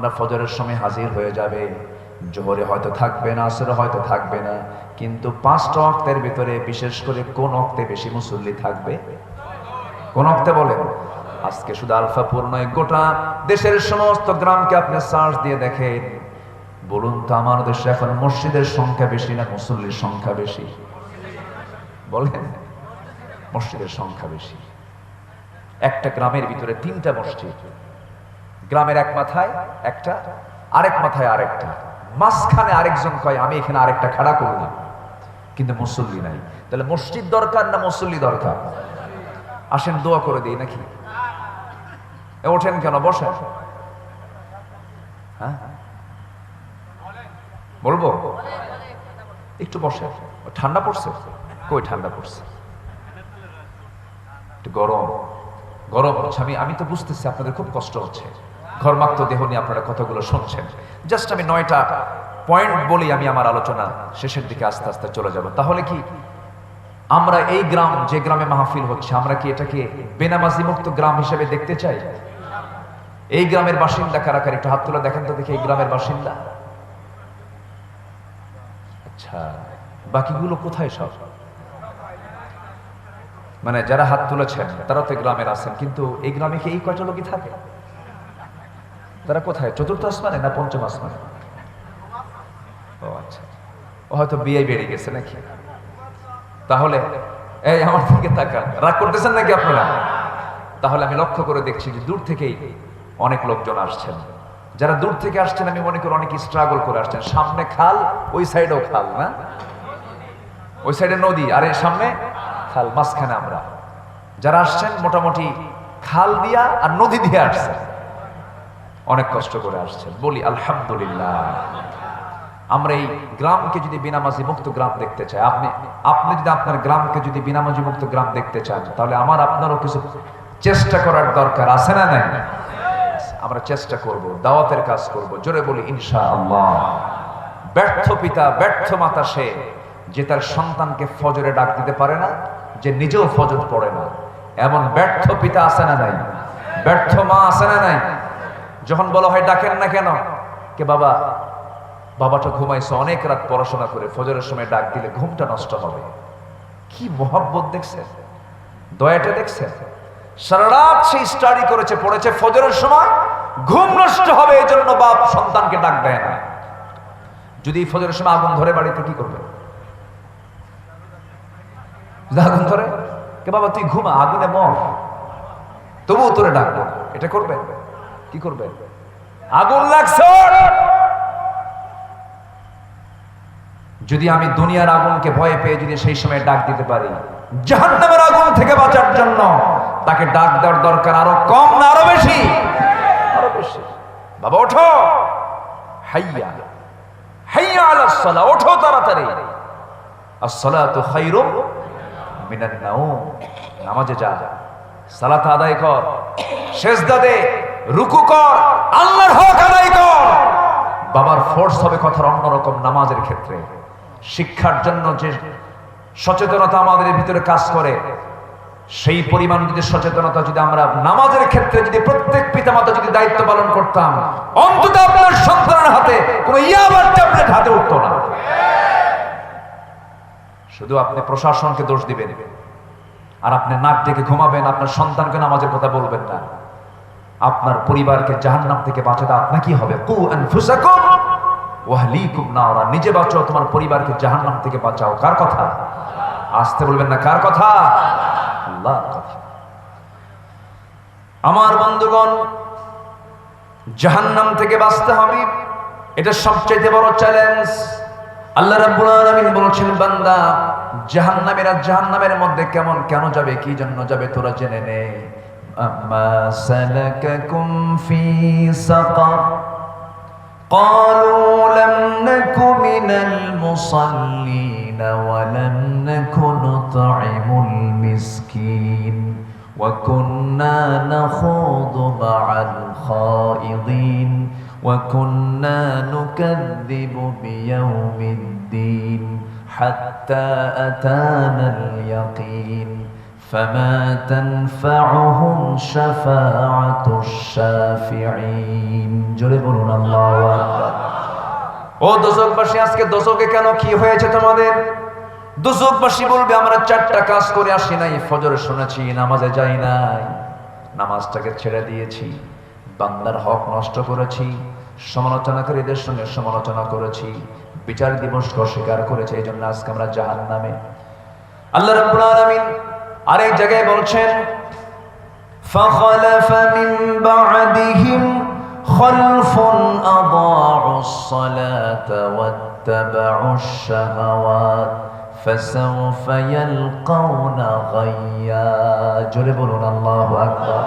মুসলমানরা ফজরের সময় হাজির হয়ে যাবে। জোহরে হয়তো থাকবে না, আসরে হয়তো থাকবে না, কিন্তু পাঁচটা অক্তের ভিতরে বিশেষ করে কোন অক্তে বেশি মুসল্লি থাকবে? কোন অক্তে বলেন? আজকে শুধু আলফাপুর নয়, গোটা দেশের সমস্ত গ্রামকে আপনি সার্চ দিয়ে দেখেন। বলুন তো আমার দেশে এখন মসজিদের সংখ্যা বেশি না মুসল্লির সংখ্যা বেশি? বলেন, মসজিদের সংখ্যা বেশি। একটা গ্রামের ভিতরে তিনটা মসজিদ। গ্রামের এক মাথায় একটা, আরেক মাথায় আরেকটা। মাঝখানে আরেকজন কয়, আমি এখানে আরেকটা খাড়া করলাম কিন্তু মুসল্লি নাই। তাহলে মসজিদ দরকার না মুসল্লি দরকার? আসেন, দোয়া করে দিই নাকি? ওঠেন কেন? বসেন। হ্যাঁ? বলব? একটু বসে ঠান্ডা পড়ছে? কই ঠান্ডা পড়ছে? একটু গরম। গরম হচ্ছে। আমি আমি তো বুঝতেছি, আপনাদের খুব কষ্ট হচ্ছে। ঘরমাক্ত দেহ নিয়ে আপনারা কথাগুলো শুনছেন। জাস্ট আমি নয়টা পয়েন্ট বলি আমি আমার আলোচনা শেষের দিকে আস্তে আস্তে চলে যাব। তাহলে কি? আমরা এই গ্রাম, যে গ্রামে মাহফিল হচ্ছে, আমরা কি এটাকে বেনামাজি মুক্ত গ্রাম হিসেবে দেখতে চাই? এই গ্রামের বাসিন্দা কারা কারা? একটু হাত তুলে দেখেন তো দেখি এই গ্রামের বাসিন্দা। আচ্ছা বাকিগুলো কোথায় সব? মানে যারা হাত তুলেছেন, তারা তো গ্রামের আছেন, কিন্তু এই গ্রামে কি এই কয়টা লোকই থাকে? তারা কোথায়? চতুর্থ আসমানে না পঞ্চম আসমানে? ও আচ্ছা। ও হয়তো বিয়ে বেড়ে গেছে নাকি? তাহলে, এই আমার দিকে তাকান। রাগ করতেছেন নাকি আপনারা? তাহলে আমি লক্ষ্য করে দেখছি যে দূর থেকেই অনেক লোকজন আসছেন। যারা দূর থেকে আসছেন, আমি মনে করি অনেক স্ট্রাগল করে আসছেন। সামনে খাল, ওই সাইডেও খাল, না? ওই সাইডে নদী, আর এর সামনে খাল, মাঝখানে আমরা। যারা আসছেন, মোটামুটি খাল দিয়া আর নদী দিয়ে আসছেন। অনেক কষ্ট করে আসছেন। বলি, আলহামদুলিল্লাহ। আমরা এই গ্রামকে যদি বিনামাজি মুক্ত গ্রাম দেখতে চাই, আপনি আপনি যদি আপনার গ্রামকে যদি বিনামাজি মুক্ত গ্রাম দেখতে চান, তাহলে আমার আপনারও কিছু চেষ্টা করার দরকার আছে না নাই? আমরা চেষ্টা করব, দাওয়াতের কাজ করব। জোরে বলি ইনশা আল্লাহ ব্যর্থ পিতা, ব্যর্থ মাতা সে, যে তার সন্তানকে ফজরে ডাক দিতে পারে না, যে নিজেও ফজর পড়ে না। এমন ব্যর্থ পিতা আছে না নাই? ব্যর্থ মা আছে না নাই? যখন বলা হয় ডাকেন না কেন? কে বাবা, বাবাটা ঘুমাইছে অনেক রাত পড়াশোনা করে, ফজরের সময় ডাক দিলে ঘুমটা নষ্ট হবে। কি মোহাব্বত দেখছেন? দয়াটা দেখছেন? সারা রাত সেই স্টাডি করেছে, পড়েছে, ফজরের সময় ঘুম নষ্ট হবে এই জন্য বাপ সন্তানকে ডাক দেয় না। যদি ফজরের সময় আগুন ধরে বাড়িতে কি করবে? আগুন ধরে? কে বাবা, তুই ঘুমা, আগুনে মর। তবুও তোরে ডাকবো। এটা করবে কি করবে? আগুন লাগছে যদি আমি দুনিয়ার আগুনকে ভয় পেয়ে যদি সেই সময় ডাক দিতে পারি, জাহান্নামের আগুন থেকে বাঁচার জন্য তাকে ডাক দেওয়ার দরকার আরও কম না আরও বেশি? আরও বেশি। বাবা, ওঠো। হাইয়া। হাইয়া আলাস সালাহ। ওঠো তাড়াতাড়ি। আসসালাতু খায়রুম মিনান নাওম। নামাজে যা। সালাত আদায় কর। সেজদা দে। রুকু কর, আল্লাহর হক আদায় কর। বাবার ফোর্স হবে কথার অন্যরকম নামাজের ক্ষেত্রে। শিক্ষার জন্য যে সচেতনতা আমাদের ভিতরে কাজ করে, সেই পরিমাণ যদি সচেতনতা যদি আমরা নামাজের ক্ষেত্রে যদি প্রত্যেক পিতামাতা যদি দায়িত্ব পালন করতাম, অন্তত আপনার সন্তানের হাতে কোন ইয়াবার ট্যাবলেট হাতে উঠতো না। শুধু আপনি প্রশাসনকে দোষ দিবেন, আর আপনি নাক ডেকে ঘুমাবেন, আপনার সন্তানকে নামাজের কথা বলবেন না। আপনার পরিবারকে জাহান্নাম থেকে বাঁচাতে আপনার কি হবে? নিজে বাঁচাও, তোমার পরিবারকে জাহান্নাম থেকে বাঁচাও। কার কথা? আসতে বলবেন না, কার কথা? আমার বন্ধুগণ, জাহান্নাম থেকে বাঁচতে হবে, এটা সবচাইতে বড় চ্যালেঞ্জ আল্লাহ রাব্বুল আলামিন বলছেন, বান্দা, জাহান্নামেরা জাহান্নামের মধ্যে কেমন কেন যাবে, কি জন্য যাবে, তোরা জেনে নে। أما سلككم في سقر قالوا لم نك من المصلين ولم نك نطعم المسكين وكنا نخوض مع الخائضين وكنا نكذب بيوم الدين حتى أتانا اليقين فما تنفعهم شفاعة الشافعين জোরে বলুন আল্লাহু আকবার ও দোজকবাসী আজকে দোজকে কেন কি হয়েছে তোমাদের দোজকবাসী বলবে আমরা চারটা কাজ করে আসি নাই ফজর শুনেছি নামাজে যাই নাই নামাজটাকে ছেড়ে দিয়েছি বান্দার হক নষ্ট করেছি সমালোচনাকারীদের সঙ্গে সমালোচনা করেছি বিচার দিবসকে অস্বীকার করেছে এই জন্য আজকে আমরা জাহান নামে আল্লাহ রাব্বুল আলামিন আরেক জায়গায় বলছেন فخلف من بعدهم خلف أضاعوا الصلاة واتبعوا الشهوات فسوف يلقون غيا জোরে বলুন আল্লাহু আকবার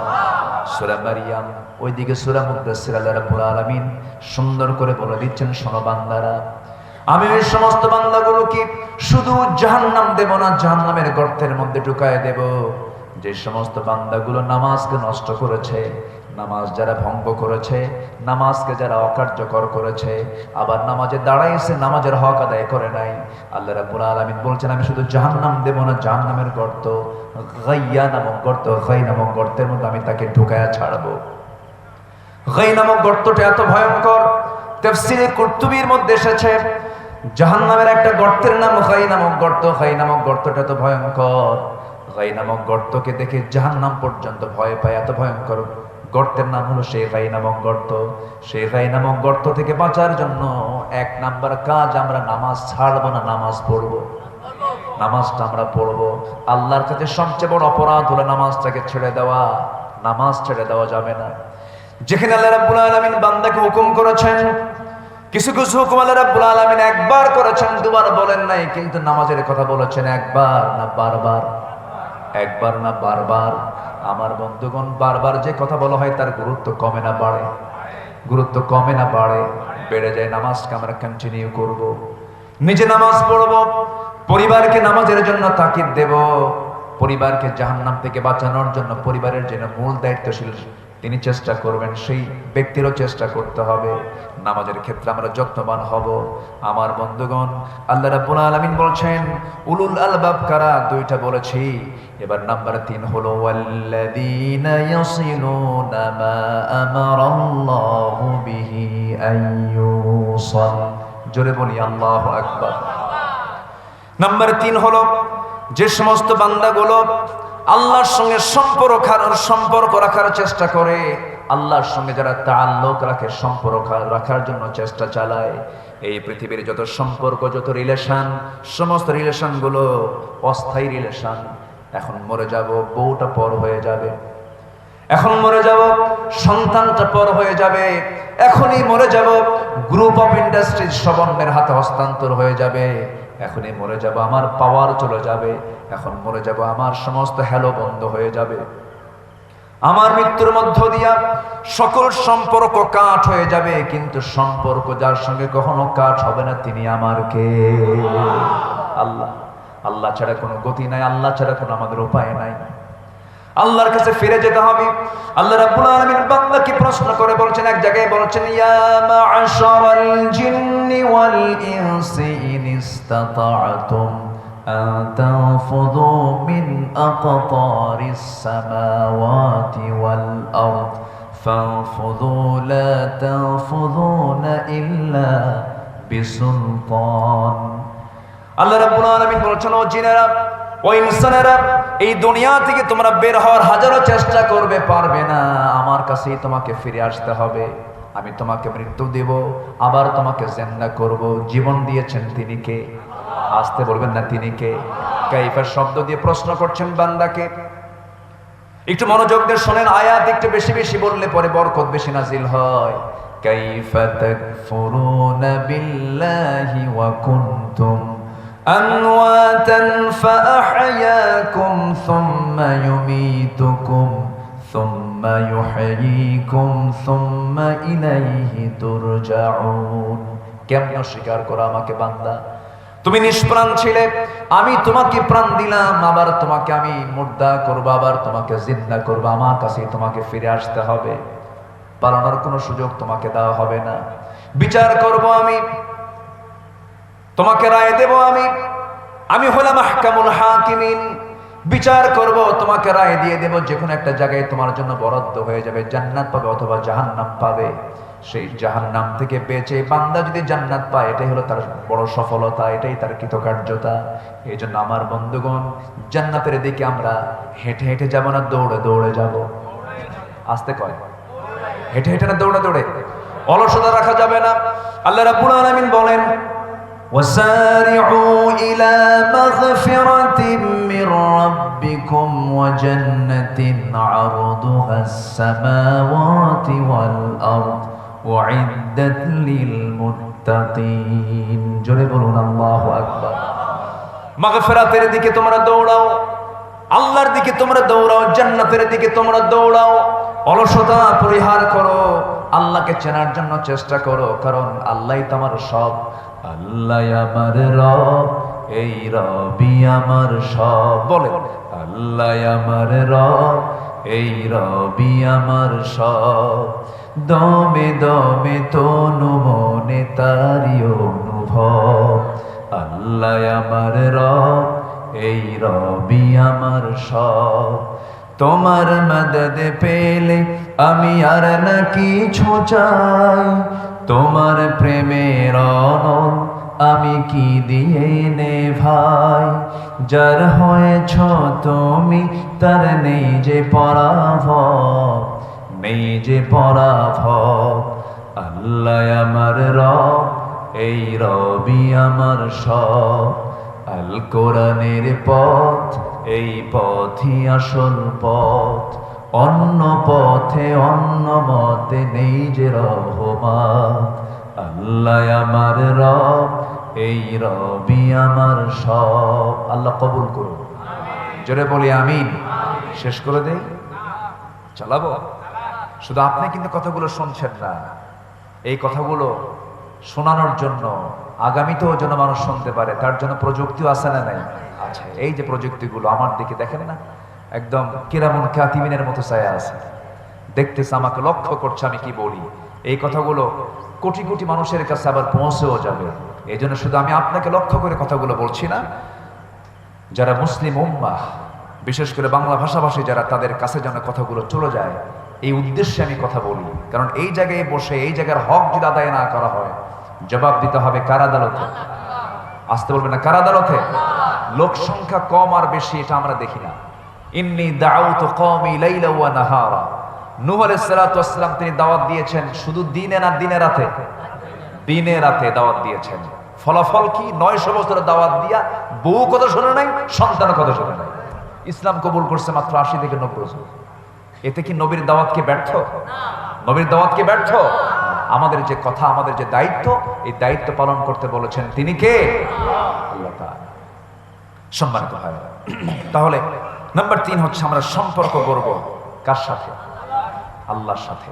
সূরা মারিয়াম ওইদিকে সূরা মুদাসসির আল্লাহ রাব্বুল আলামিন সুন্দর করে বলে দিচ্ছেন শোনো বান্দারা আমি ওই সমস্ত বান্দাগুলোকে শুধু জাহান্নাম দেব না, জাহান্নামের গর্তের মধ্যে ঢুকায় দেব। যে সমস্ত বান্দাগুলো নামাজকে নষ্ট করেছে, নামাজ যারা ভঙ্গ করেছে, নামাজকে যারা অকার্যকর করেছে, আবার নামাজে দাঁড়াইছে, নামাজের হক আদায় করে নাই। আল্লাহ রাব্বুল আলামিন বলছেন, আমি শুধু জাহান্নাম দেব না, জাহান্নামের গর্ত, গাইয়া নামক গর্ত, গাই নামক গর্তের মধ্যে আমি তাকে ঢুকায়া ছাড়বো। গাই নামক গর্তটা এত ভয়ঙ্কর, তাফসীরে কুরতুবীর মধ্যে এসেছে। জাহান্নামের একটা গর্তের নাম গাই নামক গর্ত। গাই নামক গর্তটা তো ভয়ঙ্কর। গাই নামক গর্তকে দেখে জাহান্নাম পর্যন্ত ভয় পায়, এত ভয়ঙ্কর। গর্তের নাম হলো সেই গাই নামক গর্ত। সেই গাই নামক গর্ত থেকে বাঁচার জন্য এক নাম্বার কাজ আমরা নামাজ ছাড়বো না, নামাজ পড়ব। নামাজটা আমরা পড়ব। আল্লাহর কাছে সবচেয়ে বড় অপরাধ হলো নামাজটাকে ছেড়ে দেওয়া। নামাজ ছেড়ে দেওয়া যাবে না। যেখানে আল্লাহ রাব্বুল আলামিন বান্দাকে হুকুম করেছেন কিছু কিছু হুকুম আল্লাহ রাব্বুল আলামিন একবার করেছেন, দুবার বলেন নাই, কিন্তু নামাজের কথা বলেছেন একবার না বারবার। একবার না বারবার। আমার বন্ধুগণ, বারবার যে কথা বলা হয় তার গুরুত্ব কমে না বাড়ে। গুরুত্ব কমে না বাড়ে। বেড়ে যায় নামাজকে আমরা কন্টিনিউ করব। নিজে নামাজ পড়ব, পরিবারকে নামাজের জন্য তাকিদ দেব, পরিবারকে জাহান্নাম থেকে বাঁচানোর জন্য পরিবারের জন্য মূল দায়িত্বশীল তিনি চেষ্টা করবেন, সেই ব্যক্তিরও চেষ্টা করতে হবে। নামাজের ক্ষেত্রে আমরা যত্নবান হব। আমার বন্ধুগণ, আল্লাহ রাব্বুল আলামিন বলছেন, উলুল আলবাব কারা? দুইটা বলেছি। এবার নাম্বার তিন হলো জোরে বলি, আল্লাহু আকবার। নাম্বার তিন হলো, যে সমস্ত বান্দাগুলো আল্লাহর সঙ্গে সম্পর্ক সম্পর্ক রাখার চেষ্টা করে আল্লাহর সঙ্গে যারা তাল্লুক রাখে, সম্পর্ক রাখার জন্য চেষ্টা চালায়। এই পৃথিবীর যত সম্পর্ক, যত রিলেশন সমস্ত রিলেশনগুলো অস্থায়ী রিলেশন এখন মরে যাব, বউটা পর হয়ে যাবে। এখন মরে যাব, সন্তানটা পর হয়ে যাবে। এখনই মরে যাব গ্রুপ অফ ইন্ডাস্ট্রিজ সবর্ণের হাতে হস্তান্তর হয়ে যাবে। এখনই মরে যাব, আমার পাওয়ার চলে যাবে। এখন মরে যাব, আমার সমস্ত হ্যালো বন্ধ হয়ে যাবে। আমার মৃত্যুর মধ্য দিয়া সকল সম্পর্ক কাঠ হয়ে যাবে, কিন্তু সম্পর্ক যার সঙ্গে কখনো কাঠ হবে না, তিনি আমার কে? আল্লাহ আল্লাহ ছাড়া কোনো গতি নাই, আল্লাহ ছাড়া কোনো আমাদের উপায় নাই। আল্লাহর কাছে ফিরে যেতে হবে। আল্লাহ রাব্বুল আলামিন বান্দাকে প্রশ্ন করে বলছেন? এক জায়গায় বলছেন, ইয়া মা'শারাল জিন্নি ওয়াল ইনসি ইন ইসতাতা'তুম তানফুযু মিন আকতারিস সামাওয়াতি ওয়াল আরদ ফানফুযু লা তানফুযুনা ইল্লা বিসুলতান আল্লাহ রাব্বুল আলামিন বলছেন ও জিনেরা ও ইনসানেরা এই দুনিয়া থেকে তোমরা বের হওয়ার হাজারো চেষ্টা করবে, পারবে না। আমার কাছেই তোমাকে ফিরে আসতে হবে। আমি তোমাকে মৃত্যু দেব, আবার তোমাকে জেন্দা করব। জীবন দিয়েছেন তিনি কে? আসতে বলবেন না তিনি কে? কাইফার শব্দ দিয়ে প্রশ্ন করছেন বান্দাকে। একটু মনোযোগ দিয়ে শোনেন, আয়াত একটু বেশি বেশি বললে পরে বরকত বেশি নাজিল হয়। কাইফা তাকফুরুনা বিল্লাহি ওয়া কুনতুম আমওয়াতান ফাআহয়াকুম সুম্মা ইউমীতুকুম সুম্মা ইউহয়ীকুম সুম্মা ইলাইহি তুরজাউন। কেমন স্বীকার করা আমাকে বান্দা? তুমি নিষ্প্রাণ ছিলে, আমি তোমাকে প্রাণ দিলাম, আবার তোমাকে আমি মুর্দা করব, আবার তোমাকে জিন্দা করব, আমার কাছে তোমাকে ফিরে আসতে হবে। পালানোর কোনো সুযোগ তোমাকে দেওয়া হবে না। বিচার করব আমি, তোমাকে রায় দেব আমি আমি হলাম আহকামুল হাকিমিন। বিচার করব, তোমাকে রায় দিয়ে দেব যে কোনো একটা জায়গায় তোমার জন্য বরাদ্দ হয়ে যাবে, জান্নাত পাবে অথবা জাহান্নাম পাবে। সেই জাহান্নাম থেকে বেঁচে বান্দা যদি জান্নাত পায় এটাই হলো তার বড় সফলতা এটাই তার কৃতকার্যতা এই জন্য আমার বন্ধুগণ জান্নাতের দিকে আমরা হেঁটে হেঁটে যাব না দৌড়ে দৌড়ে যাব আসতে কয় হেঁটে হেঁটে না দৌড়ে দৌড়ে অলসতা রাখা যাবে না আল্লাহ রাব্বুল আলামিন বলেন وسارعوا إلى مغفرة من ربكم وجنة عرضها السماوات والأرض وعدت للمتقين জোরে বলুন আল্লাহু আকবার মাগফিরাতের দিকে তোমরা দৌড়াও আল্লাহর দিকে তোমরা দৌড়াও জান্নাতের দিকে তোমরা দৌড়াও অলসতা পরিহার করো আল্লাহকে চেনার জন্য চেষ্টা করো কারণ আল্লাহই তোমার সব আল্লাহ আমার রব এই রবি আমার সব বলে আল্লাহ আমার রব এই রবি আমার সব দমে দমে তনু মনে তারি অনুভব। আল্লাহ আমার রব, এই রবি আমার সব। তোমার মদদ পেলে আমি আর না কিছু চাই। তোমার প্রেমের অনল আমি কি দিয়ে নে ভাই যার হয়েছ তুমি, তার নেই যে পরাভব। নেই যে পরাভব। আল্লাহ আমার রব এই রবি আমার সব। আল কোরআনের পথ এই পথই আসল পথ। অন্য পথে অন্য মতে নেই যে রহমাত। আল্লাহ আমার রব এই রবি আমার সব। আল্লাহ কবুল করুন। জোরে বলি আমিন। শেষ করে দেই। চালাবো। শুধু আপনি কিন্তু কথাগুলো শুনছেন না। এই কথাগুলো শোনানোর জন্য, আগামীতেও যেন মানুষ শুনতে পারে, তার জন্য প্রযুক্তিও আছে না নাই? আছে এই যে প্রযুক্তিগুলো আমার দিকে দেখেন না, একদম কিরামুন কাতিমিনের মতো ছায়া আছে। দেখতেছে আমাকে, লক্ষ্য করছে আমি কি বলি। এই কথাগুলো কোটি কোটি মানুষের কাছে আবার পৌঁছেও যাবে। এই জন্য শুধু আমি আপনাকে লক্ষ্য করে কথাগুলো বলছি না। যারা মুসলিম উম্মাহ, বিশেষ করে বাংলা ভাষাভাষী যারা, তাদের কাছে যেন কথাগুলো চলে যায়। এই উদ্দেশ্যে আমি কথা বলি কারণ এই জায়গায় বসে, এই জায়গার হক যদি আদায় না করা হয়, জবাব দিতে হবে কার আদালতে? আসতে বলবে না, কার আদালতে? লোক সংখ্যা কম আর বেশি, এটা আমরা দেখি না। ইন্নি দাউত ওয়া নাহারা। নূহ আলাইহিস সালাতু তিনি দাওয়াত দিয়েছেন শুধু দিনে না দিনে রাতে? দিনে রাতে দাওয়াত দিয়েছেন। ফলাফল কি? নয়শো বছরের দাওয়াত দিয়া বউ কথা শোনে নাই, সন্তান কথা শোনে নাই। ইসলাম কবুল করছে মাত্র আশি থেকে নব্বই বছর। এতে কি নবীর দাওয়াতকে ব্যর্থ? নবীর দাওয়াতকে ব্যর্থ? আমাদের যে কথা, আমাদের যে দায়িত্ব, এই দায়িত্ব পালন করতে বলেছেন তিনি কে? সম্মানিত হয় তাহলে নাম্বার তিন হচ্ছে আমরা সম্পর্ক গর্ব। কার সাথে? আল্লাহর সাথে।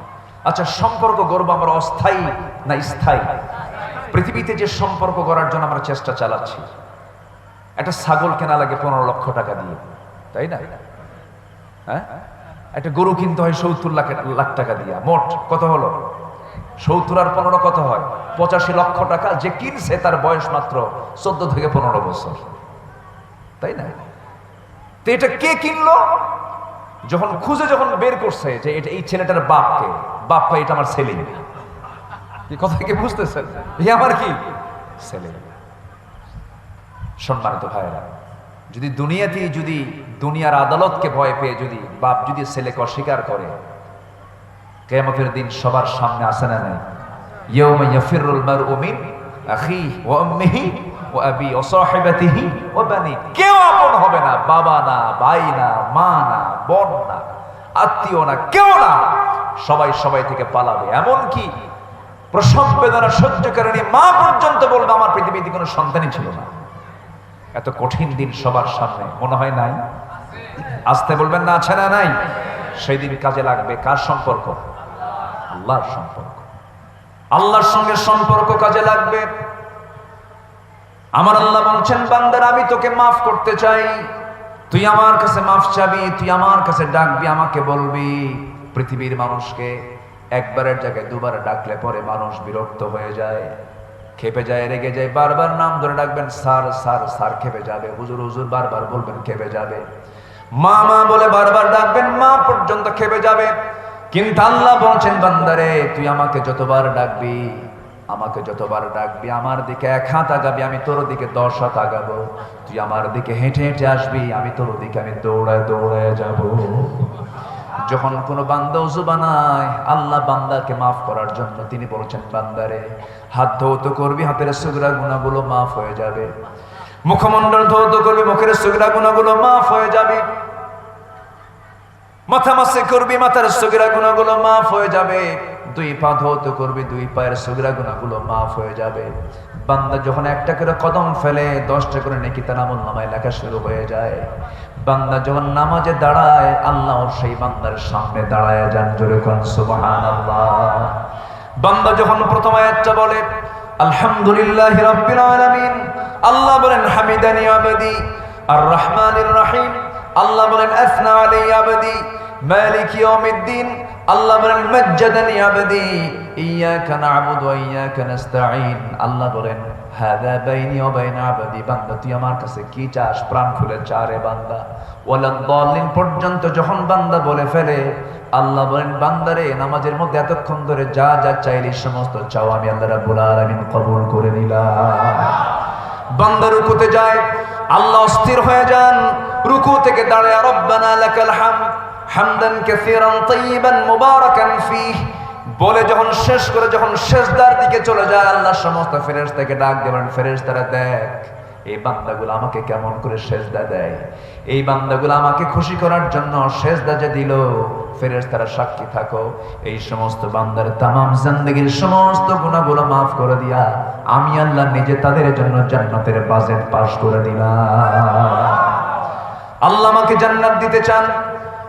আচ্ছা সম্পর্ক গর্ব আমরা অস্থায়ী না স্থায়ী? পৃথিবীতে যে সম্পর্ক গড়ার জন্য আমরা চেষ্টা চালাচ্ছি, একটা ছাগল কেনা লাগে পনেরো লক্ষ টাকা দিয়ে, তাই না? হ্যাঁ? একটা গরু কিনতে হয় সত্তর লাখ লাখ টাকা দিয়া। মোট কত হলো? সত্তর আর পনেরো কত হয়? পঁচাশি লক্ষ টাকা। যে কিনছে তার বয়স মাত্র চোদ্দ থেকে পনেরো বছর। তাই না? তো এটা কে কিনলো? যখন খুঁজে যখন বের করছে যে এটা এই ছেলেটার বাপকে, বাপ ভাই এটা আমার ছেলে। কথা কি বুঝতেছেন? আমার কি? ছেলে। সম্মানিত ভাইয়েরা যদি দুনিয়াতে যদি দুনিয়ার আদালতকে ভয় পেয়ে যদি বাপ যদি ছেলেকে অস্বীকার করে, কেয়ামতের দিন সবার সামনে আসে না নাই? হবে না, বাবা না না, মা না না, আত্মীয় না না। সবাই সবাই থেকে পালাবে। এমন কি প্রসব বেদনা সহ্যকারিণী মা পর্যন্ত বলবে, আমার পৃথিবীতে কোনো সন্তানই ছিল না। এত কঠিন দিন সবার সামনে, মনে হয় নাই? আসতে বলবেন না, আছে না নাই? সেই দিন কাজে লাগবে কার সম্পর্ক? আল্লাহর সম্পর্ক। আল্লাহর সঙ্গে সম্পর্ক কাজে লাগবে। আমার আল্লাহ বলছেন, বান্দার, আমি তোকে মাফ করতে চাই। তুই আমার কাছে মাফ চাবি, তুই আমার কাছে ডাকবি, আমাকে বলবি। পৃথিবীর মানুষকে একবারের জায়গায় দুবার ডাকলে পরে মানুষ বিরক্ত হয়ে যায়। খেপে যায়, রেগে যায়, বারবার নাম ধরে ডাকবেন, স্যার স্যার স্যার খেপে যাবে। হুজুর হুজুর বারবার বলবেন, খেপে যাবে। মা মা বলে বারবার ডাকবেন, মা পর্যন্ত খেপে যাবে। কিন্তু আল্লাহ বলছেন, বান্দারে, তুই আমাকে যতবার ডাকবি, আমাকে যতবার ডাকবি, আমার দিকে এক হাত আগাবি, আমি তোর দিকে দশ হাত আগাবো। তুই আমার দিকে হেঁটে হেঁটে আসবি, আমি তোর দিকে আমি দৌড়ায় দৌড়ায় যাব। যখন কোনো বান্দা উজু বানায়, আল্লাহ বান্দাকে মাফ করার জন্য তিনি বলেছেন, বান্দারে, হাত ধৌত করবি, হাতের সুগরা গুণাগুলো মাফ হয়ে যাবে। মুখমণ্ডল ধৌত করবি, মুখের সুগরা গুণাগুলো মাফ হয়ে যাবে। মাথা মাসে করবি, মাথার সুগরা গুণাগুলো মাফ হয়ে যাবে। দুই পা ধৌত করবি, দুই পায়ের সুগরা গুণাগুলো মাফ হয়ে যাবে। বান্দা যখন একটা করে কদম ফেলে, দশটা করে নেকি তার আমল নামায় লেখা শুরু হয়ে যায়। বান্দা যখন নামাজে দাঁড়ায়, আল্লাহ সেই বান্দার সামনে দাঁড়ায় যান, জোরে কোন বান্দা যখন প্রথম আয়াতটা বলে, আলহামদুলিল্লাহ রাব্বিল আলামিন আল্লাহ বলেন, হামিদানি আবদি আর রহমানির রহিম আল্লাহ বলেন, আসনা আলাই আবদি মালিক ইয়াউমিদ্দিন আল্লাহ বলেন, মাজ্জাদানি আবদি ইয়াকা না'বুদু ওয়া ইয়াকা নাস্তাঈন আল্লাহ বলেন হাদা বাইনি আবদি, বান্দা, তুই আমার কাছে কি চাস? প্রাণ খুলে চা রে বান্দা। ওয়ালা দলিন পর্যন্ত যখন বান্দা বলে ফেলে, আল্লাহ বলেন বান্দারে নামাজের মধ্যে এতক্ষণ ধরে যা যা চাইলি, সমস্ত চাও, আমি আল্লাহ রাব্বুল আলামিন কবুল করে নিলাম। বান্দা রুকুতে যায়, আল্লাহ অস্থির হয়ে যান, রুকু থেকে দাঁড়ায়, রব্বানা লাকাল হামদ হামদান কাসীরান তাইয়িবান মুবারাকান ফীহ। বলে যখন শেষ করে যখন শেষদার দিকে চলে যায়, আল্লাহ সমস্ত ফেরেশতাকে ডাক দেবেন ফেরেশতারা, দেখ, এই বান্দাগুলো আমাকে কেমন করে সেজদা দেয়। এই বান্দাগুলো আমাকে খুশি করার জন্য সেজদা যে দিল, ফেরেশতারা সাক্ষী থাকো। এই সমস্ত বান্দার তামাম জিন্দেগীর সমস্ত গুনাহগুলো মাফ করে দিয়া, আমি আল্লাহ নিজে তাদের জন্য জান্নাতের বাজেট পাশ করে দিলাম। আল্লাহ আমাকে জান্নাত দিতে চান।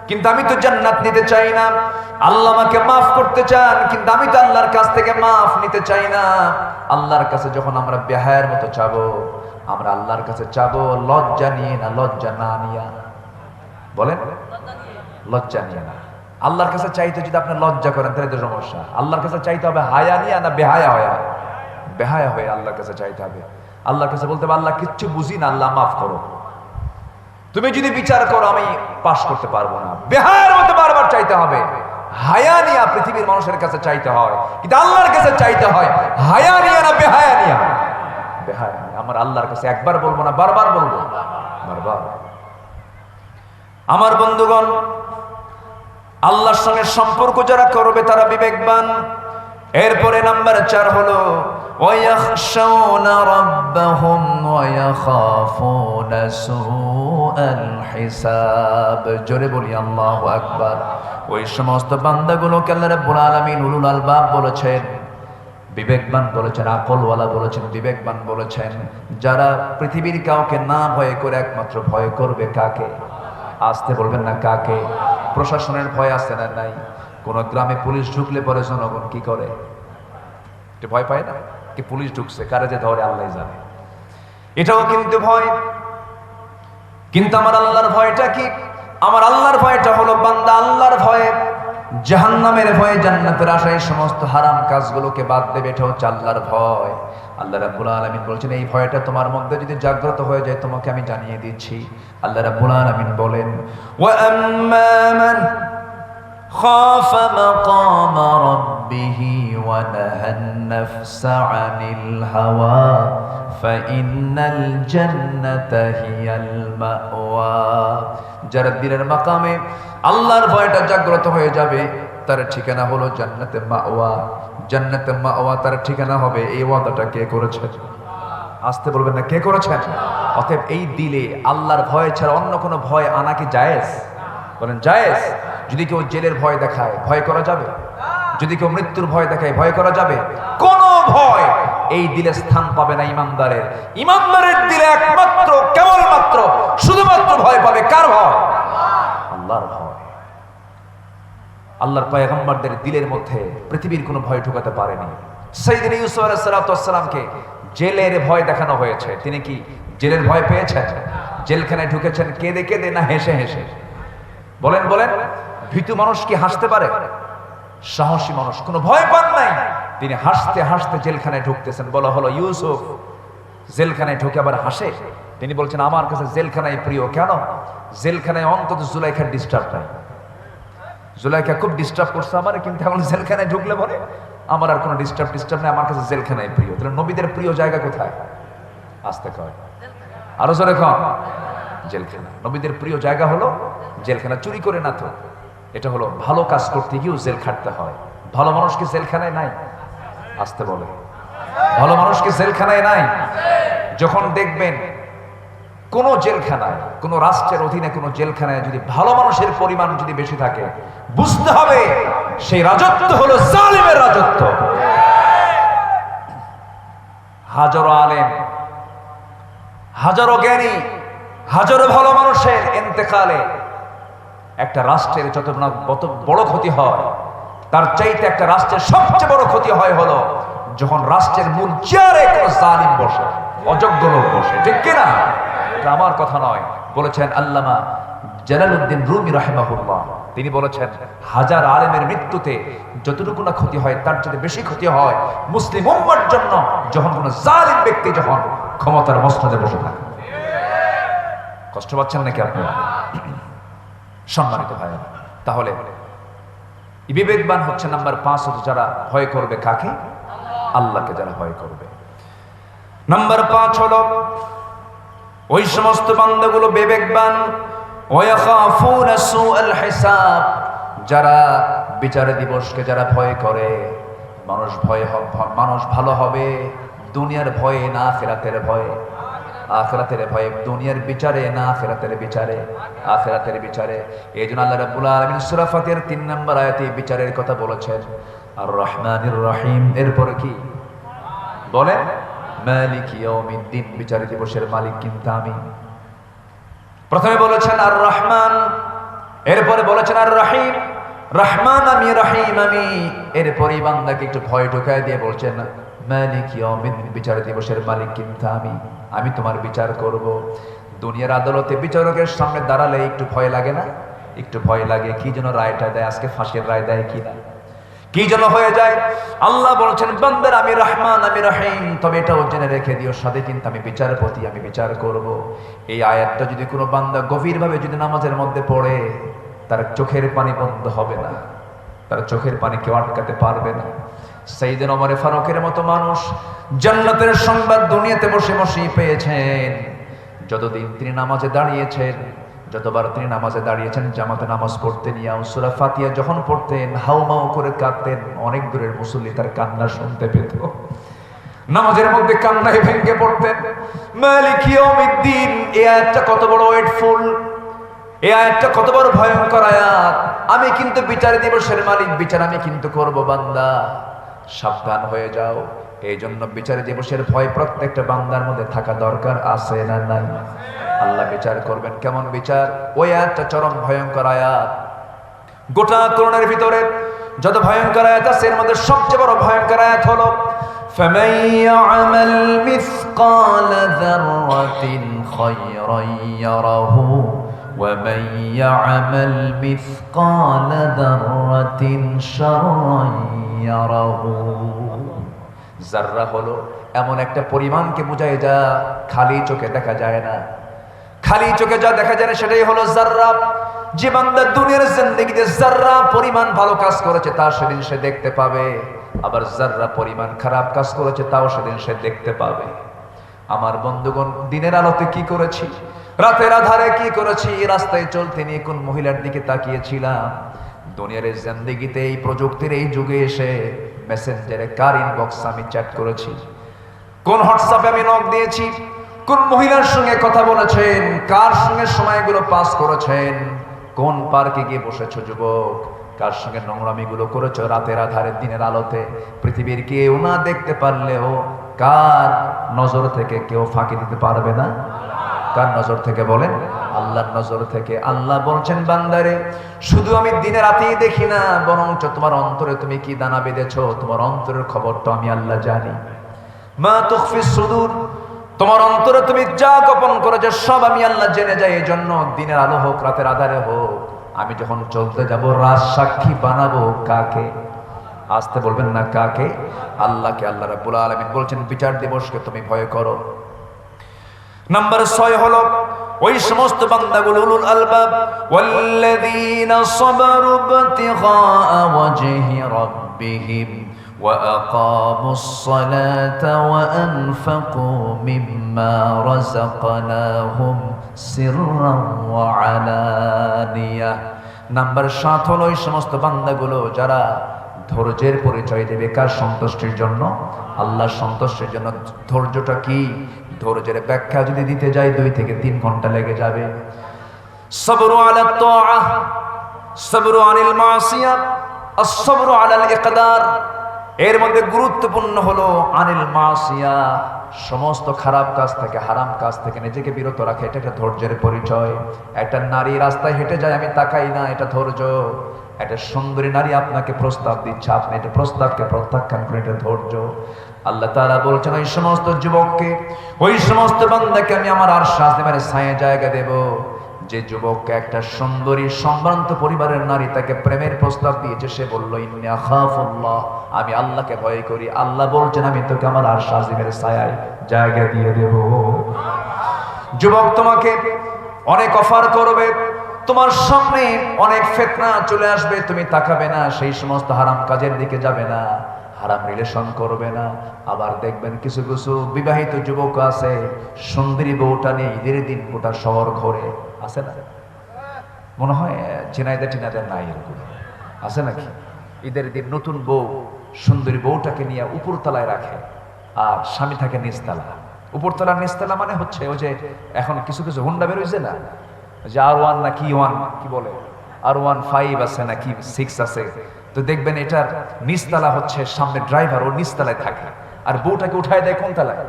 কিন্তু আমি তো জান্নাত নিতে চাই না। আল্লাহ আমাকে মাফ করতে চান, কিন্তু আমি তো আল্লাহর কাছ থেকে মাফ নিতে চাই না। আল্লাহর কাছে যখন আমরা বেহায়ের মতো চাবো, আমরা আল্লাহর কাছে চাবো, লজ্জা নিয়ে না, লজ্জা না নিয়া। বলেন? লজ্জা নিয়ে না। আল্লাহর কাছে চাইতে যদি আপনি লজ্জা করেন, তাহলে তো সমস্যা। আল্লাহর কাছে চাইতে হবে হায়া নিয়া না বেহায়া হয়া? বেহায়া হয়ে আল্লাহর কাছে চাইতে হবে। আল্লাহর কাছে বলতে হবে, আল্লাহ, কিচ্ছু বুঝি না, আল্লাহ, মাফ করো। তুমি যদি বিচার করো, আমি পাশ করতে পারব না। বেহায়ের মতো বারবার চাইতে হবে। হায়া নিয়া পৃথিবীর মানুষের কাছে চাইতে হয়। কিন্তু আল্লাহর কাছে চাইতে হয়, হায়া নিয়া না বেহায়া নিয়া? বেহায়া। আমার আল্লাহর কাছে একবার বলব না, বারবার বলব। বারবার। আমার বন্ধুগণ, আল্লাহর সঙ্গে সম্পর্ক যারা করবে, তারা বিবেকবান। এরপরে নাম্বার চার হলো ويخشون ربهم ويخافون سوء الحساب জোরে বলি আল্লাহু আকবার ওই সমস্ত বান্দাগুলোকে আল্লাহ রাব্বুল আলামিন উলুল আলবাব বলেছেন বিবেকবান বলেছেন আকলওয়ালা বলেছেন বিবেকবান বলেছেন যারা পৃথিবীর কাউকে না ভয় করে একমাত্র ভয় করবে কাকে আসতে বলবেন না কাকে প্রশাসনের ভয় আছে না নাই কোন গ্রামে পুলিশ ঢুকলে পরে জনগণ কি করে একটু ভয় পায় না কি পুলিশ ঢুকছে? কারে যে ধরে আল্লাহ জানে। এটাও কিন্তু ভয়। কিন্তু আমার আল্লাহর ভয়টা কি? আমার আল্লাহর ভয়টা হলো বান্দা আল্লাহর ভয়ে, জাহান্নামের ভয়ে জান্নাতের আশায় সমস্ত হারাম কাজগুলোকে বাদ দেবে। এটা হচ্ছে আল্লাহর ভয়। আল্লাহ রাব্বুল আলামিন বলছেন, এই ভয়টা তোমার মধ্যে যদি জাগ্রত হয়ে যায়, তোমাকে আমি জানিয়ে দিচ্ছি। আল্লাহ রাব্বুল আলামিন বলেন, ওয়া আম্মা মান خاف مقام ربه ونهى النفس عن الهوى فإن الجنة هي المأوى যারা দিনের মাকামে আল্লাহর ভয়টা জাগ্রত হয়ে যাবে তার ঠিকানা হলো জান্নাতে মাওয়া জান্নাতে মাওয়া তার ঠিকানা হবে এই ওয়াদাটা কে করেছে আসতে বলবেন না কে করেছেন অতএব এই দিলে আল্লাহর ভয় ছাড়া অন্য কোনো ভয় আনা কি জায়েজ বলেন জায়েজ যদি কেউ জেলের ভয় দেখায়, ভয় করা যাবে? যদি কেউ মৃত্যুর ভয় দেখায়, ভয় করা যাবে? কোন ভয় এই দিলে স্থান পাবে না ইমানদারের। ইমানদারের দিলে একমাত্র, কেবলমাত্র, শুধুমাত্র ভয় পাবে কার ভয়? আল্লাহর ভয়। আল্লাহর পয়গম্বরদের দিলের মধ্যে পৃথিবীর কোনো ভয় ঢুকাতে পারেনি। সেইদিন ইউসুফ আলাইসালামকে জেলের ভয় দেখানো হয়েছে। তিনি কি জেলের ভয় পেয়েছেন? জেলখানায় ঢুকেছেন, কেঁদে কেঁদে না হেসে হেসে? বলেন বলেন। ভীতু মানুষ কি হাসতে পারে? সাহসী মানুষ, কোনো ভয় পান নাই। তিনি হাসতে হাসতে জেলখানায় ঢুকতেছেন। বলা হলো, ইউসুফ, জেলখানায় ঢুকে আবার হাসে? তিনি বলছেন, আমার কাছে জেলখানায় প্রিয় কেন? জেলখানায় অন্তত জুলাইখার ডিস্টার্ব নাই। জুলাইখা খুব ডিস্টার্ব করছে, আমার কিন্তু এখন জেলখানায় ঢুকলে পরে আমার আর কোনো ডিস্টার্ব ডিস্টার্ব নেই, আমার কাছে জেলখানায় প্রিয়। তাহলে নবীদের প্রিয় জায়গা কোথায়? আসতে কয়। আরও জোরে কন। জেলখানা। নবীদের প্রিয় জায়গা হলো জেলখানা। চুরি করে না তো। এটা হলো ভালো কাজ করতে গিয়েও জেল খাটতে হয়। ভালো মানুষকে জেলখানায় নাই? আসতে বলে। ভালো মানুষকে জেলখানায় নাই? যখন দেখবেন কোন জেলখানায়, কোন রাষ্ট্রের অধীনে কোন জেলখানায় যদি ভালো মানুষের পরিমাণ যদি বেশি থাকে, বুঝতে হবে সেই রাজত্ব হলো জালিমের রাজত্ব। হাজারো আলেম, হাজারো জ্ঞানী, হাজারো ভালো মানুষের এতেকালে একটা রাষ্ট্রের যত কত বড় ক্ষতি হয়, তার চাইতে একটা রাষ্ট্রের সবচেয়ে বড় ক্ষতি হয় হলো যখন রাষ্ট্রের মূল চেয়ারে কোনো জালিম বসে, অযোগ্য লোক বসে। ঠিক কিনা এটা আমার কথা নয়। বলেছেন আল্লামা জালালউদ্দিন রুমি রাহেমাহুল্লাহ। তিনি বলেছেন, হাজার আলেমের মৃত্যুতে যতটুকু না ক্ষতি হয়, তার চেয়ে বেশি ক্ষতি হয় মুসলিম উম্মার জন্য যখন কোনো জালিম ব্যক্তি যখন ক্ষমতার মসনদে বসে থাকে। কষ্ট পাচ্ছেন নাকি আপনারা? সম্মানিত ভাই, তাহলে বিবেকবান হচ্ছে নাম্বার পাঁচ হচ্ছে যারা ভয় করবে কাকে? আল্লাহকে যারা ভয় করবে। নাম্বার পাঁচ হলো, ওই সমস্ত বান্দাগুলো বিবেকবান যারা বিচার দিবসকে যারা ভয় করে, মানুষ ভয় মানুষ ভালো হবে, দুনিয়ার ভয়ে না, ফেরাতের ভয়ে। আখিরাতের ভয়ে দুনিয়ার বিচারে না আখিরাতের বিচারে আখিরাতের বিচারে। এই জন্য আল্লাহ রাব্বুল আলামিন সূরা ফাতিহার 3 নম্বর আয়াতে বিচারের কথা বলেছেন। আর রহমানির রহিম। এরপর কি? বলেন, মালিক বিচার দিবসের মালিক কিন্তু আমি। প্রথমে বলেছেন আর রহমান এরপরে বলেছেন আর রহিম রহমান আমি, রহিম আমি। এরপরে বান্দাকে একটু ভয় ঢুকায় দিয়ে বলছেন, মালিক ইয়াউমিদ্দিন। বিচার দিবসের মালিক কিন্তু আমি। আমি তোমার বিচার করব। দুনিয়ার আদালতে বিচারকের সামনে দাঁড়ালে একটু ভয় লাগে না? একটু ভয় লাগে কি যেন রায়টা দেয়, আজকে ফাঁসির রায় দেয় কি না কি যেন হয়ে যায়? আল্লাহ বলছেন, বান্দার, আমি রহমান, আমি রহিম। তবে এটাও জেনে রেখে দিও সাথে কিন্তু আমি বিচারপতি, আমি বিচার করব। এই আয়াতটা যদি কোনো বান্দা গভীরভাবে যদি নামাজের মধ্যে পড়ে, তার চোখের পানি বন্ধ হবে না। তার চোখের পানি কেউ আটকাতে পারবে না। সেইদিন অমরে ফারুকের মতো মানুষ জান্নাতের সংবাদ দুনিয়াতে বসে বসেই পেয়েছেন। যতদিন তিনি নামাজে দাঁড়িয়েছেন, যতবার তিনি নামাজে দাঁড়িয়েছেন, জামাতে নামাজ পড়তেন ইয়া সুরা ফাতিয়া যখন পড়তেন হাউমাউ করে কাঁদতেন, অনেক দূরের মুসল্লি তার কান্না শুনতে পেত। নামাজের মধ্যে কান্নায় ভেঙে পড়তেন। মালিক ইয়াউমিদ্দিন এই আয়াতটা কত বড় ওয়েটফুল এই আয়াতটা কত বড় ভয়ঙ্কর আয়াত। আমি কিন্তু বিচার দিবসের মালিক, বিচার আমি কিন্তু করব, বান্দা। সাবধান হয়ে যাও এই জন্য বিচার দিবসের ভয় প্রত্যেকটা বান্দার মধ্যে থাকা দরকার আছে না নাই আল্লাহ বিচার করবেন কেমন বিচার ওই আয়াতটা চরম ভয়ঙ্কর আয়াত গোটা করোনার ভিতরে যত ভয়ঙ্কর আয়াত আছে এর মধ্যে সবচেয়ে বড় ভয়ঙ্কর আয়াত হলো فمن يعمل مثقال ذرة خيرا يره ومن يعمل مثقال ذرة شرا يره জাররা হলো এমন একটা পরিমাণকে বোঝায় যা খালি চোখে দেখা যায় না খালি চোখে যা দেখা যায় না সেটাই হলো জাররা যে বান্দা দুনিয়ার জিন্দেগিতে জাররা পরিমাণ ভালো কাজ করেছে তা সেদিন সে দেখতে পাবে আবার জাররা পরিমাণ খারাপ কাজ করেছে তাও সেদিন সে দেখতে পাবে আমার বন্ধুগণ দিনের আলোতে কি করেছি রাতের আধারে কি করেছি? রাস্তায় চলতে নিয়ে কোন মহিলার দিকে তাকিয়েছিলাম? দুনিয়ার এই জিন্দেগিতে, এই প্রযুক্তির এই যুগে এসে মেসেঞ্জারে কার ইনবক্স আমি চ্যাট করেছি? কোন হোয়াটসঅ্যাপে আমি নক দিয়েছি? কোন মহিলার সঙ্গে কথা বলেছেন? কার সঙ্গে সময়গুলো পাস করেছেন? কোন পার্কে গিয়ে বসেছো যুবক? কার সঙ্গে নোংরামি গুলো করেছ রাতের আধারে দিনের আলোতে? পৃথিবীর কেউ না দেখতে পারলেও কার নজর থেকে কেউ ফাঁকি দিতে পারবে না? কার নজর থেকে বলেন? আল্লাহর নজর থেকে। আল্লাহ বলছেন, বান্দারে, শুধু আমি দিনে রাতেই দেখি না, বরঞ্চ তোমার অন্তরে তুমি কি দানা বেঁধেছ? তোমার অন্তরের খবর তো আমি আল্লাহ জানি। মা তুখফি সুদূর, তোমার অন্তরে তুমি যা গোপন করেছ সব আমি আল্লাহ জেনে যাই এই জন্য দিনের আলো হোক, রাতের আধারে হোক, আমি যখন চলতে যাব রাজ সাক্ষী বানাবো কাকে? আসতে বলবেন না কাকে? আল্লাহকে আল্লাহ রাব্বুল আলামিন বলছেন, বিচার দিবসকে তুমি ভয় করো। নাম্বার ছয় হলো ওই সমস্ত বান্দাগুলো উলুল আলবাব ওয়াল্লাযীনা সাবারু ইবতিগা ওয়াজহি রাব্বিহিম وأقاموا الصلاة وأنفقوا مما رزقناهم سرا وعلانية নাম্বার সাত হলো ওই সমস্ত বান্দাগুলো যারা ধৈর্যের পরিচয় দেবে কার সন্তুষ্টির জন্য আল্লাহর সন্তুষ্টির জন্য ধৈর্যটা কি ধৈর্যের ব্যাখ্যা যদি দিতে যাই, দুই থেকে তিন ঘণ্টা লেগে যাবে। সবরু সবরু আনিল এর মধ্যে গুরুত্বপূর্ণ হলো আনিল মাসিয়া, সমস্ত খারাপ কাজ থেকে, হারাম কাজ থেকে নিজেকে বিরত রাখে এটা একটা ধৈর্যের পরিচয়। একটা নারী রাস্তায় হেঁটে যায়, আমি তাকাই না, এটা ধৈর্য। একটা সুন্দরী নারী আপনাকে প্রস্তাব দিচ্ছে, আপনি এটা প্রস্তাবকে প্রত্যাখ্যান করে এটা ধৈর্য। আল্লাহ তারা বলছেন, ওই সমস্ত যুবককে, ওই সমস্ত বান্দাকে আমি আমার আর সাজে ছায়া জায়গা দেব। যে যুবককে একটা সুন্দরী, সম্ভ্রান্ত পরিবারের নারী তাকে প্রেমের প্রস্তাব দিয়েছে, সে বলল, ইন্নি আখাফুল্লাহ, আমি আল্লাহকে ভয় করি। আল্লাহ বলছেন, আমি তোকে আমার আর সাজিমের ছায়ায় জায়গা দিয়ে দেব। যুবক তোমাকে অনেক অফার করবে, তোমার সামনে অনেক ফেতনা চলে আসবে, তুমি তাকাবে না, সেই সমস্ত হারাম কাজের দিকে যাবে না। হারাম রিলেশন করবে না। আবার দেখবেন কিছু কিছু বিবাহিত যুবক আছে, সুন্দরী বউটা নিয়ে ঈদের দিন গোটা শহর ঘরে। আছে না? মনে হয় চিনাইদা টিনাইদা নাই এরকম। আছে নাকি? ঈদের দিন নতুন বউ সুন্দরী বউটাকে নিয়ে উপরতলায় রাখে, আর স্বামী থাকে নিচতলা। উপরতলার নিচতলা মানে হচ্ছে ওই যে এখন কিছু কিছু হুন্ডা বেরোইছে না? যে আর ওয়ান না কি ওয়ান কি বলে? আর ওয়ান ফাইভ আছে না কি সিক্স আছে। তো দেখবেন এটার নিচতলা হচ্ছে সামনে ড্রাইভার, ও নিচতলায় থাকে। আর বউটাকে উঠায় দেয় কোন তলায়?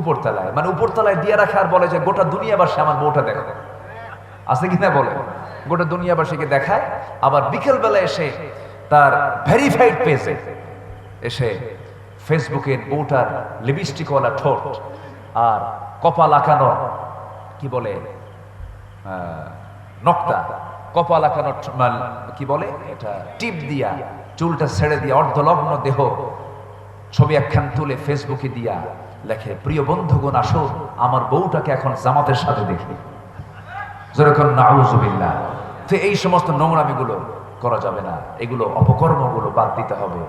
উপরতলায় মানে উপরতলায় দিয়ে রাখে আর বলে যে, গোটা দুনিয়াবাসী আমার বউটা দেখো। আছে কিনা বলে? গোটা দুনিয়াবাসীকে দেখায়। আবার বিকেলবেলা এসে তার ভেরিফাইড পেজে এসে ফেসবুকের বউটার লিপস্টিকওয়ালা ঠোঁট আর কপাল আঁকানো, কি বলে নক্তা কপাল আঁকানো কি বলে? এটা টিপ দিয়া চুলটা ছেড়ে দিয়া অর্ধলগ্ন দেহ ছবি একখান তুলে ফেসবুকে দিয়া লেখে প্রিয় বন্ধুগণ আসো আমার বউটাকে এখন জামাতের সাথে দেখি। যেরকম নাউজুবিল্লাহ। তো এই সমস্ত নোংরামিগুলো করা যাবে না। এগুলো অপকর্মগুলো বাদ দিতে হবে।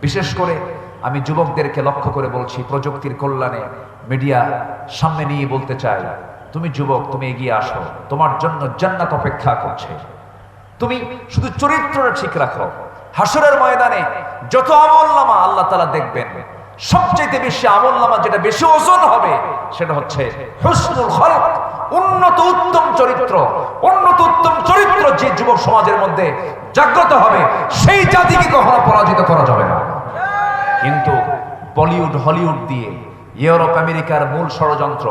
বিশেষ করে আমি যুবকদেরকে লক্ষ্য করে বলছি প্রযুক্তির কল্যাণে মিডিয়া সামনে নিয়ে বলতে চাই তুমি যুবক, তুমি এগিয়ে আসো। তোমার জন্য জান্নাত অপেক্ষা করছে। তুমি শুধু চরিত্রটা ঠিক রাখো। হাসরের ময়দানে যত আমল নামা আল্লাহ তালা দেখবেন সবচেয়ে বেশি আমল নামা যেটা বেশি ওজন হবে, সেটা হচ্ছে উন্নত উত্তম চরিত্র। উন্নত উত্তম চরিত্র যে যুবক সমাজের মধ্যে জাগ্রত হবে, সেই জাতিকে কখনো পরাজিত করা যাবে না। কিন্তু বলিউড, হলিউড দিয়ে ইউরোপ, আমেরিকার মূল ষড়যন্ত্র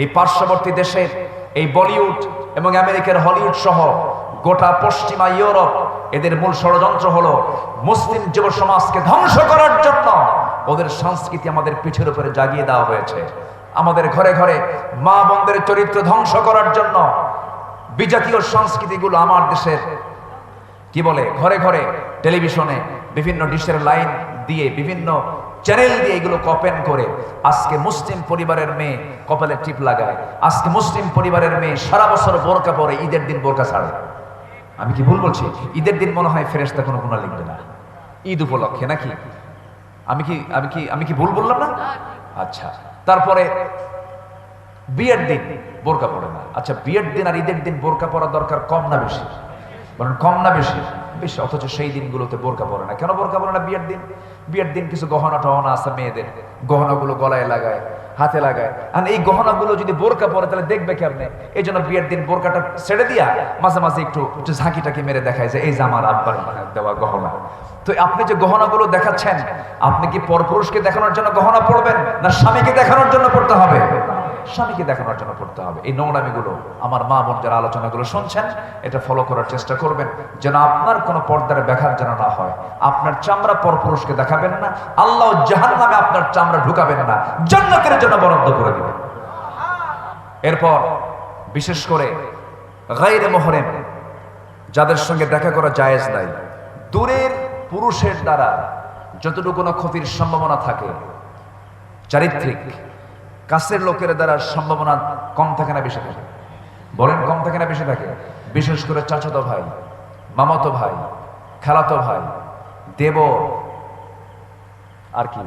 এই পার্শ্ববর্তী দেশের এই বলিউড এবং আমেরিকার হলিউড সহ গোটা পশ্চিমা ইউরোপ এদের মূল ষড়যন্ত্র হলো মুসলিম যুব সমাজকে ধ্বংস করার জন্য ওদের সংস্কৃতি আমাদের পিঠের উপরে জাগিয়ে দেওয়া হয়েছে। আমাদের ঘরে ঘরে মা বোনদের চরিত্র ধ্বংস করার জন্য বিজাতীয় সংস্কৃতিগুলো আমার দেশের, কি বলে, ঘরে ঘরে টেলিভিশনে বিভিন্ন ডিশের লাইন দিয়ে বিভিন্ন চ্যানেল দিয়ে এগুলো কপেন করে আজকে মুসলিম পরিবারের মেয়ে কপালে টিপ লাগায়। আজকে মুসলিম পরিবারের মেয়ে সারা বছর বোরকা পরে, ঈদের দিন বোরকা ছাড়ে। আমি কি ভুল বলছি? ঈদের দিন মনে হয় ফেরেস্তা কোনো গুণা লিখবে না। ঈদ উপলক্ষে নাকি? আমি কি আমি কি আমি কি ভুল বললাম না? আচ্ছা তারপরে বিয়ের দিন বোরকা পড়ে না। আচ্ছা বিয়ের দিন আর ঈদের দিন বোরকা পরা দরকার কম না বেশি? বলেন কম না বেশি। বেশি, অথচ সেই দিনগুলোতে বোরকা পরে না। কেন বোরকা পরে না বিয়ের দিন? বিয়ের দিন কিছু গহনা টহনা আছে মেয়েদের। গহনাগুলো গলায় লাগায়, হাতে লাগায়। আর এই গহনাগুলো যদি বোরকা পরে, তাহলে দেখবে কেমনে? এই জন্য বিয়ের দিন বোরকাটা ছেড়ে দিয়া মাঝে মাঝে একটু ঝাঁকি টাকি মেরে দেখায় যে, এই যে আমার আব্বার দেওয়া গহনা। তো আপনি যে গহনাগুলো দেখাচ্ছেন, আপনি কি পরপুরুষকে দেখানোর জন্য গহনা পড়বেন না স্বামীকে দেখানোর জন্য পড়তে হবে? স্বামীকে দেখানোর জন্য পড়তে হবে। এই নোংরামিগুলো, আমার মা বোন যারা আলোচনাগুলো শুনছেন, এটা ফলো করার চেষ্টা করবেন, যেন আপনার কোনো পর্দার ব্যাঘাত যেন না হয়। আপনার চামড়া পরপুরুষকে দেখাবেন না, আল্লাহ জাহান নামে আপনার চামড়া ঢুকাবেন না, জান্নাতের জন্য বরাদ্দ করে দেবেন। এরপর, বিশেষ করে গাইরে মোহরেম, যাদের সঙ্গে দেখা করা জায়েজ নাই, দূরের পুরুষের দ্বারা যতটুকু না ক্ষতির সম্ভাবনা থাকে, চারিত্রিক, কাছের লোকের দ্বারা সম্ভাবনা কম থাকে না, বেশি থাকে। বলেন, কম থাকে না, বেশি থাকে? বিশেষ করে চাচাতো ভাই, মামাতো ভাই, খেলাতো ভাই দেব আর কি?